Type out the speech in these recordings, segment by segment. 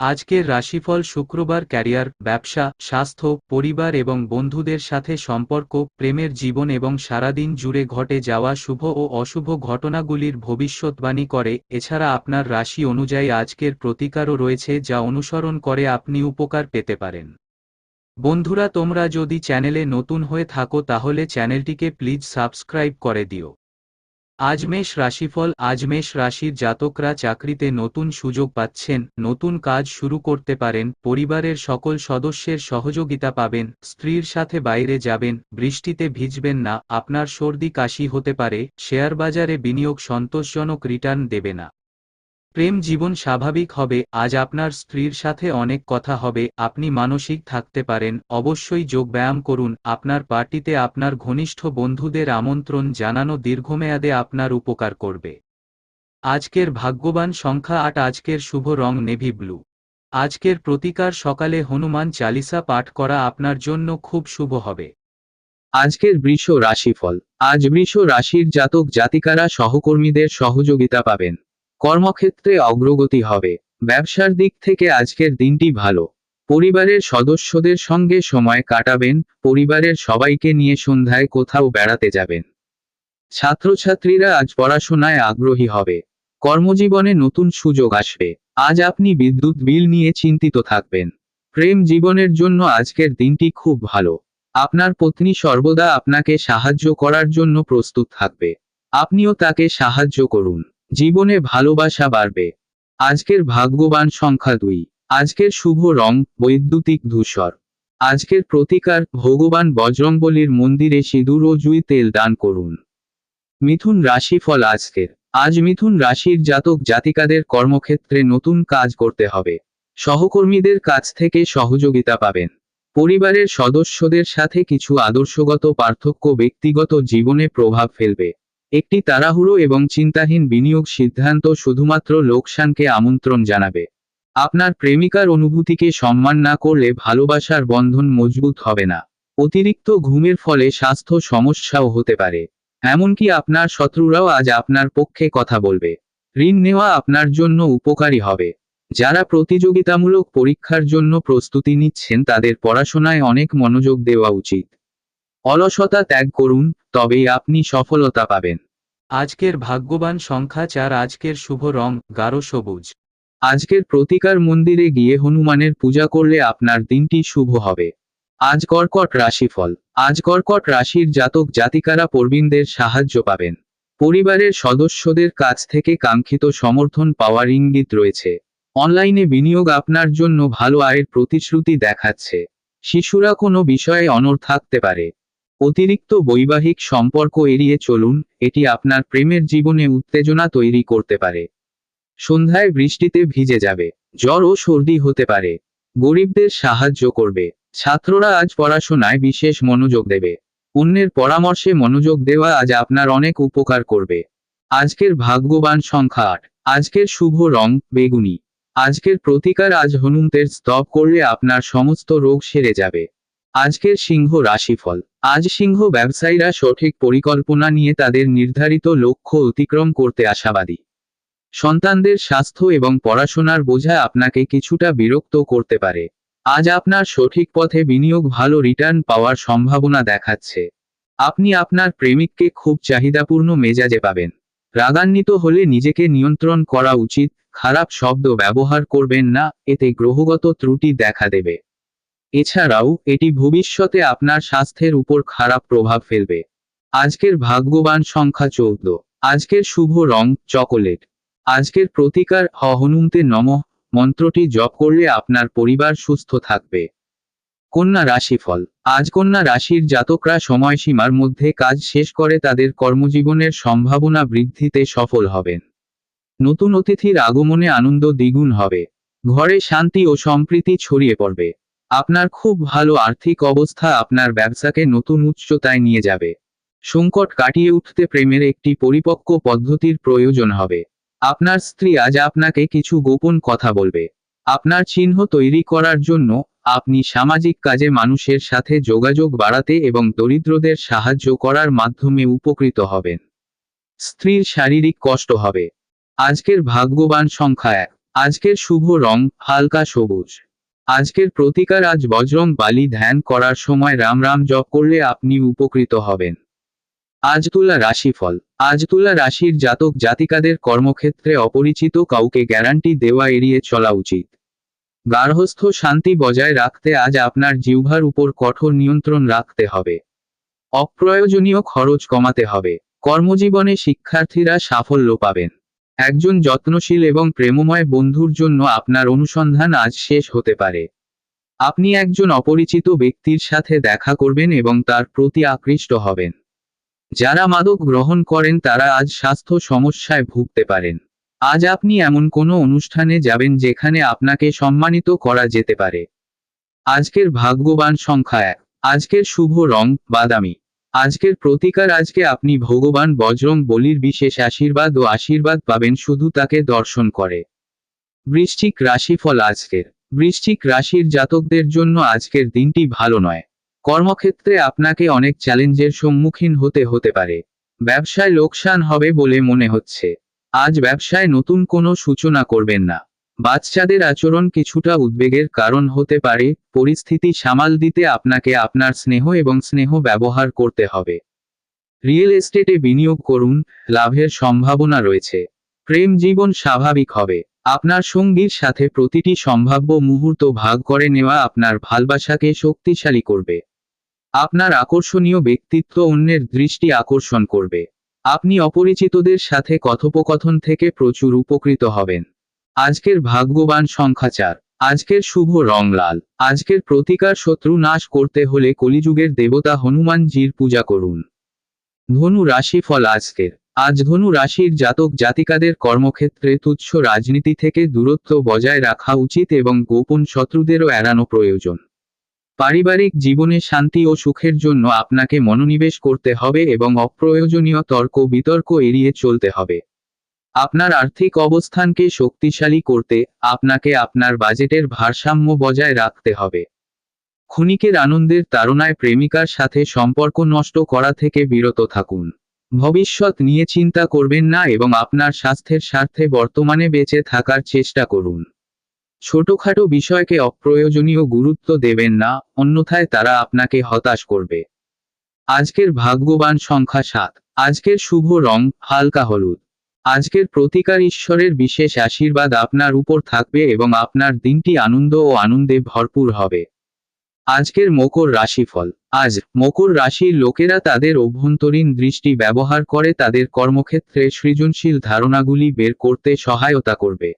আজকের রাশিফল শুক্রবার ক্যারিয়ার, ব্যবসা, স্বাস্থ্য, পরিবার এবং বন্ধুদের সাথে সম্পর্ক, প্রেমের জীবন এবং সারাদিন জুড়ে ঘটে যাওয়া শুভ ও অশুভ ঘটনাগুলির ভবিষ্যৎবাণী করে। এছাড়া আপনার রাশি অনুযায়ী আজকের প্রতিকারও রয়েছে যা অনুসরণ করে আপনি উপকার পেতে পারেন। বন্ধুরা, তোমরা যদি চ্যানেলে নতুন হয়ে থাকো তাহলে চ্যানেলটিকে প্লিজ সাবস্ক্রাইব করে দিও। আজ মেষ রাশিফল, আজমেশ রাশির জাতকরা চাকরিতে নতুন সুযোগ পাচ্ছেন, নতুন কাজ শুরু করতে পারেন, পরিবারের সকল সদস্যের সহযোগিতা পাবেন, স্ত্রীর সাথে বাইরে যাবেন, বৃষ্টিতে ভিজবেন না, আপনার সর্দি কাশি হতে পারে শেয়ার বাজারে বিনিয়োগ সন্তোষজনক রিটার্ন দেবে না। প্রেম জীবন স্বাভাবিক হবে, আজ আপনার স্ত্রীর সাথে অনেক কথা হবে, আপনি মানসিক থাকতে পারেন, অবশ্যই যোগব্যায়াম করুন, আপনার পার্টিতে আপনার ঘনিষ্ঠ বন্ধুদের আমন্ত্রণ জানানো দীর্ঘমেয়াদে আপনার উপকার করবে। আজকের ভাগ্যবান সংখ্যা আট, আজকের শুভ রং নেভি ব্লু। আজকের প্রতিকার সকালে হনুমান চালিসা পাঠ করা আপনার জন্য খুব শুভ হবে। আজকের বৃষ রাশিফল। আজ বৃষ রাশির জাতক জাতিকারা সহকর্মীদের সহযোগিতা পাবেন। কর্মক্ষেত্রে অগ্রগতি হবে। ব্যবসার দিক থেকে আজকের দিনটি ভালো। পরিবারের সদস্যদের সঙ্গে সময় কাটাবেন, পরিবারের সবাইকে নিয়ে সন্ধ্যায় কোথাও বেড়াতে যাবেন। ছাত্রছাত্রীরা আজ পড়াশোনায় আগ্রহী হবে। কর্মজীবনে নতুন সুযোগ আসবে। আজ আপনি বিদ্যুৎ বিল নিয়ে চিন্তিত থাকবেন। প্রেম জীবনের জন্য আজকের দিনটি খুব ভালো। আপনার পত্নী সর্বদা আপনাকে সাহায্য করার জন্য প্রস্তুত থাকবে। আপনিও তাকে সাহায্য করুন। জীবনে ভালোবাসা বাড়বে। আজকের ভাগ্যবান সংখ্যা দুই। আজকের শুভ রং, বৈদ্যুতিক ধূসর। আজকের প্রতিকার, ভগবান বজরংবলীর মন্দিরে সিঁদুর ও জুই তেল দান করুন। মিথুন রাশিফল আজকের। আজ মিথুন রাশির জাতক জাতিকাদের কর্মক্ষেত্রে নতুন কাজ করতে হবে। সহকর্মীদের কাছ থেকে সহযোগিতা পাবেন। পরিবারের সদস্যদের সাথে কিছু আদর্শগত পার্থক্য ব্যক্তিগত জীবনে প্রভাব ফেলবে। একটি তাড়াহুড়ো এবং চিন্তাহীন বিনিয়োগ সিদ্ধান্ত শুধুমাত্র লোকসানকে আমন্ত্রণ জানাবে। আপনার প্রেমিকার অনুভূতিকে সম্মান না করলে ভালোবাসার বন্ধন মজবুত হবে না। অতিরিক্ত ঘুমের ফলে স্বাস্থ্য সমস্যাও হতে পারে। এমনকি আপনার শত্রুরাও আজ আপনার পক্ষে কথা বলবে। ঋণ নেওয়া আপনার জন্য উপকারী হবে। যারা প্রতিযোগিতামূলক পরীক্ষার জন্য প্রস্তুতি নিচ্ছেন তাদের পড়াশোনায় অনেক মনোযোগ দেওয়া উচিত। অলসতা ত্যাগ করুন তবেই আপনি সফলতা পাবেন। আজকের ভাগ্যবান সংখ্যা চার আজকের শুভ রং গাঢ় সবুজ। আজকের প্রতিকার মন্দিরে গিয়ে হনুমানের পূজা করলে আপনার দিনটি শুভ হবে। আজ কর্কট রাশিফল। আজ কর্কট রাশির জাতক জাতিকারা প্রবীণদের সাহায্য পাবেন। পরিবারের সদস্যদের কাছ থেকে কাঙ্ক্ষিত সমর্থন পাওয়ার ইঙ্গিত রয়েছে। অনলাইনে বিনিয়োগ আপনার জন্য ভালো আয়ের প্রতিশ্রুতি দেখাচ্ছে। শিশুরা কোনো বিষয়ে অনড় থাকতে পারে। অতিরিক্ত বৈবাহিক সম্পর্ক এড়িয়ে চলুন, এটি আপনার প্রেমের জীবনে উত্তেজনা তৈরি করতে পারে। সন্ধ্যায় বৃষ্টিতে ভিজে যাবে, জ্বর ও সর্দি হতে পারে। গরিবদের সাহায্য করবে। ছাত্ররা আজ পড়াশোনায় বিশেষ মনোযোগ দেবে। অন্যের পরামর্শে মনোযোগ দেওয়া আজ আপনার অনেক উপকার করবে। আজকের ভাগ্যবান সংখ্যা আট। আজকের শুভ রং, বেগুনি। আজকের প্রতিকার আজ হনুমতের স্তব করলে আপনার সমস্ত রোগ সেরে যাবে। আজকের সিংহ রাশিফল। আজ সিংহ ব্যবসায়ীরা সঠিক পরিকল্পনা নিয়ে তাদের নির্ধারিত লক্ষ্য অতিক্রম করতে আশাবাদী। সন্তানদের স্বাস্থ্য এবং পড়াশোনার বোঝা আপনাকে কিছুটা বিরক্ত করতে পারে। আজ আপনার সঠিক পথে বিনিয়োগ ভালো রিটার্ন পাওয়ার সম্ভাবনা দেখাচ্ছে। আপনি আপনার প্রেমিককে খুব চাহিদাপূর্ণ মেজাজে পাবেন। রাগান্বিত হলে নিজেকে নিয়ন্ত্রণ করা উচিত, খারাপ শব্দ ব্যবহার করবেন না, এতে গ্রহগত ত্রুটি দেখা দেবে। এছাড়াও, এটি ভবিষ্যতে আপনার স্বাস্থ্যের উপর খারাপ প্রভাব ফেলবে। আজকের ভাগ্যবান সংখ্যা চৌদ্দ। আজকের শুভ রং, চকোলেট। আজকের প্রতিকার, হ হনুমতে নমঃ। মন্ত্রটি জপ করলে আপনার পরিবার সুস্থ থাকবে। কন্যা রাশিফল। আজ কন্যা রাশির জাতকরা সময়সীমার মধ্যে কাজ শেষ করে তাদের কর্মজীবনের সম্ভাবনা বৃদ্ধিতে সফল হবেন। নতুন অতিথির আগমনে আনন্দ দ্বিগুণ হবে। ঘরে শান্তি ও সম্প্রীতি ছড়িয়ে পড়বে। আপনার খুব ভালো আর্থিক অবস্থা আপনার ব্যবসাকে নতুন উচ্চতায় নিয়ে যাবে। সংকট কাটিয়ে উঠতে প্রেমের একটি পরিপক্ক পদ্ধতির প্রয়োজন হবে। আপনার স্ত্রী আজ আপনাকে কিছু গোপন কথা বলবে। আপনার চিহ্ন তৈরি করার জন্য আপনি সামাজিক কাজে মানুষের সাথে যোগাযোগ বাড়াতে এবং দরিদ্রদের সাহায্য করার মাধ্যমে উপকৃত হবেন। স্ত্রীর শারীরিক কষ্ট হবে। আজকের ভাগ্যবান সংখ্যা এক। আজকের শুভ রং হালকা সবুজ। আজকের প্রতিকার আজ বজরং বালি ধ্যান করার সময় রাম রাম জপ করলে আপনি উপকৃত হবেন। আজ তুলা রাশিফল। আজ তুলা রাশির জাতক জাতিকাদের কর্মক্ষেত্রে অপরিচিত কাউকে গ্যারান্টি দেওয়া এড়িয়ে চলা উচিত। গার্হস্থ শান্তি বজায় রাখতে আজ আপনার জিহ্বার উপর কঠোর নিয়ন্ত্রণ রাখতে হবে। অপ্রয়োজনীয় খরচ কমাতে হবে। কর্মজীবনে শিক্ষার্থীরা সাফল্য পাবেন। একজন যত্নশীল এবং প্রেমময় বন্ধুর জন্য আপনার অনুসন্ধান আজ শেষ হতে পারে। আপনি একজন অপরিচিত ব্যক্তির সাথে দেখা করবেন এবং তার প্রতি আকৃষ্ট হবেন। যারা মাদক গ্রহণ করেন তারা আজ স্বাস্থ্য সমস্যায় ভুগতে পারেন। আজ আপনি এমন কোনো অনুষ্ঠানে যাবেন যেখানে আপনাকে সম্মানিত করা যেতে পারে। আজকের ভাগ্যবান সংখ্যা এক। আজকের শুভ রং বাদামি। আজকের প্রতিকার আজকে আপনি ভগবান বজরং বলির বিশেষ আশীর্বাদ ও আশীর্বাদ পাবেন শুধু তাকে দর্শন করে। বৃশ্চিক রাশিফল আজকের। বৃশ্চিক রাশির জাতকদের জন্য আজকের দিনটি ভালো নয়। কর্মক্ষেত্রে আপনাকে অনেক চ্যালেঞ্জের সম্মুখীন হতে হতে পারে। ব্যবসায় লোকসান হবে বলে মনে হচ্ছে। আজ ব্যবসায় নতুন কোনো সূচনা করবেন না। বাচ্চাদের আচরণ কিছুটা উদ্বেগের কারণ হতে পারে, পরিস্থিতি সামাল দিতে আপনাকে আপনার স্নেহ এবং স্নেহ ব্যবহার করতে হবে। রিয়েল এস্টেটে বিনিয়োগ করুন, লাভের সম্ভাবনা রয়েছে। প্রেম জীবন স্বাভাবিক হবে। আপনার সঙ্গীর সাথে প্রতিটি সম্ভাব্য মুহূর্ত ভাগ করে নেওয়া আপনার ভালবাসাকে শক্তিশালী করবে। আপনার আকর্ষণীয় ব্যক্তিত্ব অন্যের দৃষ্টি আকর্ষণ করবে। আপনি অপরিচিতদের সাথে কথোপকথন থেকে প্রচুর উপকৃত হবেন। আজকের ভাগ্যবান সংখ্যা চার। আজকের শুভ রং লাল। আজকের প্রতিকার শত্রু নাশ করতে হলে কলিযুগের দেবতা হনুমানজির পূজা করুন। ধনু রাশিফল আজকের। আজ ধনু রাশির জাতক জাতিকাদের কর্মক্ষেত্রে তুচ্ছ রাজনীতি থেকে দূরত্ব বজায় রাখা উচিত এবং গোপন শত্রুদেরও এড়ানো প্রয়োজন। পারিবারিক জীবনে শান্তি ও সুখের জন্য আপনাকে মনোনিবেশ করতে হবে এবং অপ্রয়োজনীয় তর্ক বিতর্ক এড়িয়ে চলতে হবে। আপনার আর্থিক অবস্থানকে শক্তিশালী করতে আপনাকে আপনার বাজেটের ভারসাম্য বজায় রাখতে হবে। ক্ষণিকের আনন্দের তাড়নায় প্রেমিকার সাথে সম্পর্ক নষ্ট করা থেকে বিরত থাকুন। ভবিষ্যৎ নিয়ে চিন্তা করবেন না এবং আপনার স্বাস্থ্যের স্বার্থে বর্তমানে বেঁচে থাকার চেষ্টা করুন। ছোটখাটো বিষয়কে অপ্রয়োজনীয় গুরুত্ব দেবেন না, অন্যথায় তারা আপনাকে হতাশ করবে। আজকের ভাগ্যবান সংখ্যা সাত। আজকের শুভ রং, হালকা হলুদ। আজকের প্রতিকার ঈশ্বরের বিশেষ আশীর্বাদ আপনার উপর থাকবে এবং আপনার দিনটি আনন্দ ও আনন্দে ভরপুর হবে। আজকের মকর রাশিফল। আজ মকর রাশির লোকেরা তাদের অভ্যন্তরীণ দৃষ্টি ব্যবহার করে তাদের কর্মক্ষেত্রে সৃজনশীল ধারণাগুলি বের করতে সহায়তা করবে।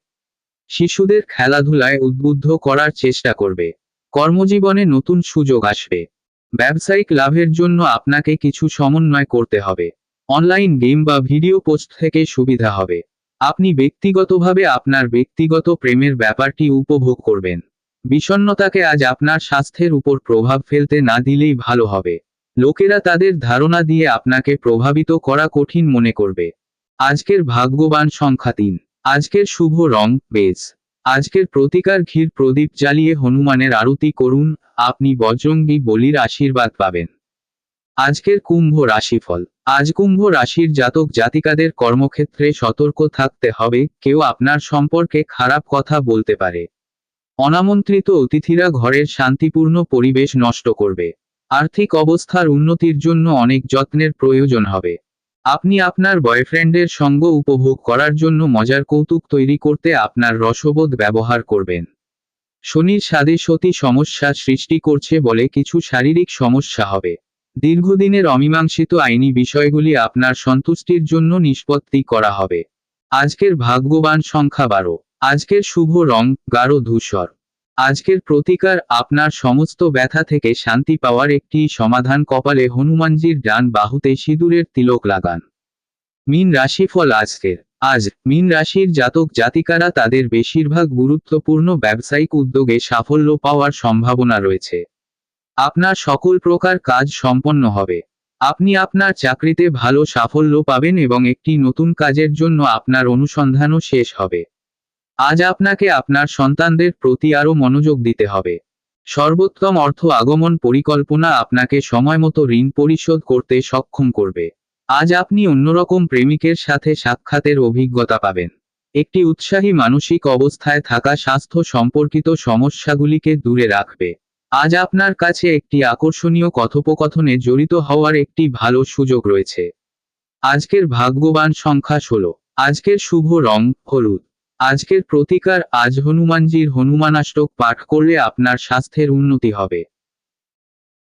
শিশুদের খেলাধুলায় উদ্বুদ্ধ করার চেষ্টা করবে। কর্মজীবনে নতুন সুযোগ আসবে। ব্যবসায়িক লাভের জন্য আপনাকে কিছু সমন্বয় করতে হবে। অনলাইন গেম বা ভিডিও পোস্ট থেকে সুবিধা হবে। আপনি ব্যক্তিগতভাবে আপনার ব্যক্তিগত প্রেমের ব্যাপারটি উপভোগ করবেন। বিষণ্ণতাকে আজ আপনার স্বাস্থ্যের উপর প্রভাব ফেলতে না দিলেই ভালো হবে। লোকেরা তাদের ধারণা দিয়ে আপনাকে প্রভাবিত করা কঠিন মনে করবে। আজকের ভাগ্যবান সংখ্যা তিন। আজকের শুভ রং, বেজ। আজকের প্রতিকার ঘির প্রদীপ জ্বালিয়ে হনুমানের আরতি করুন, আপনি বজরঙ্গী বলির আশীর্বাদ পাবেন। আজকের কুম্ভ রাশিফল। আজ কুম্ভ রাশির জাতক জাতিকাদের কর্মক্ষেত্রে সতর্ক থাকতে হবে, কেউ আপনার সম্পর্কে খারাপ কথা বলতে পারে। অনামন্ত্রিত অতিথিরা ঘরের শান্তিপূর্ণ পরিবেশ নষ্ট করবে। আর্থিক অবস্থার উন্নতির জন্য অনেক যত্নের প্রয়োজন হবে। আপনি আপনার বয়ফ্রেন্ডের সঙ্গ উপভোগ করার জন্য মজার কৌতুক তৈরি করতে আপনার রসবোধ ব্যবহার করবেন। শনির স্বাদে সতী সমস্যা সৃষ্টি করছে বলে কিছু শারীরিক সমস্যা হবে। দীর্ঘদিনের অমীমাংসিত আইনি বিষয়গুলি আপনার সন্তুষ্টির জন্য নিষ্পত্তি করা হবে। আজকের ভাগ্যবান সংখ্যা বারো। আজকের শুভ রং গাঢ় ধূসর। আজকের প্রতিকার আপনার সমস্ত ব্যথা থেকে শান্তি পাওয়ার একটি সমাধান কপালে হনুমানজির ডান বাহুতে সিঁদুরের তিলক লাগান। মিন রাশিফল আজকের। আজ মিন রাশির জাতক জাতিকারা তাদের বেশিরভাগ গুরুত্বপূর্ণ ব্যবসায়িক উদ্যোগে সাফল্য পাওয়ার সম্ভাবনা রয়েছে। আপনার সকল প্রকার কাজ সম্পন্ন হবে। আপনি আপনার চাকরিতে ভালো সাফল্য পাবেন এবং একটি নতুন কাজের জন্য আপনার অনুসন্ধানও শেষ হবে। আজ আপনাকে আপনার সন্তানদের প্রতি আরও মনোযোগ দিতে হবে। সর্বোত্তম অর্থ আগমন পরিকল্পনা আপনাকে সময়মতো ঋণ পরিশোধ করতে সক্ষম করবে। আজ আপনি অন্যরকম প্রেমিকের সাথে সাক্ষাতের অভিজ্ঞতা পাবেন। একটি উৎসাহী মানসিক অবস্থায় থাকা স্বাস্থ্য সম্পর্কিত সমস্যাগুলিকে দূরে রাখবে। আজ আপনার কাছে একটি আকর্ষণীয় কথোপকথনে জড়িত হওয়ার একটি ভালো সুযোগ রয়েছে। আজকের ভাগ্যবান সংখ্যা ষোলো। আজকের শুভ রং, হলুদ। আজকের প্রতিকার, আজ হনুমানজির হনুমানাষ্টক পাঠ করলে আপনার স্বাস্থ্যের উন্নতি হবে।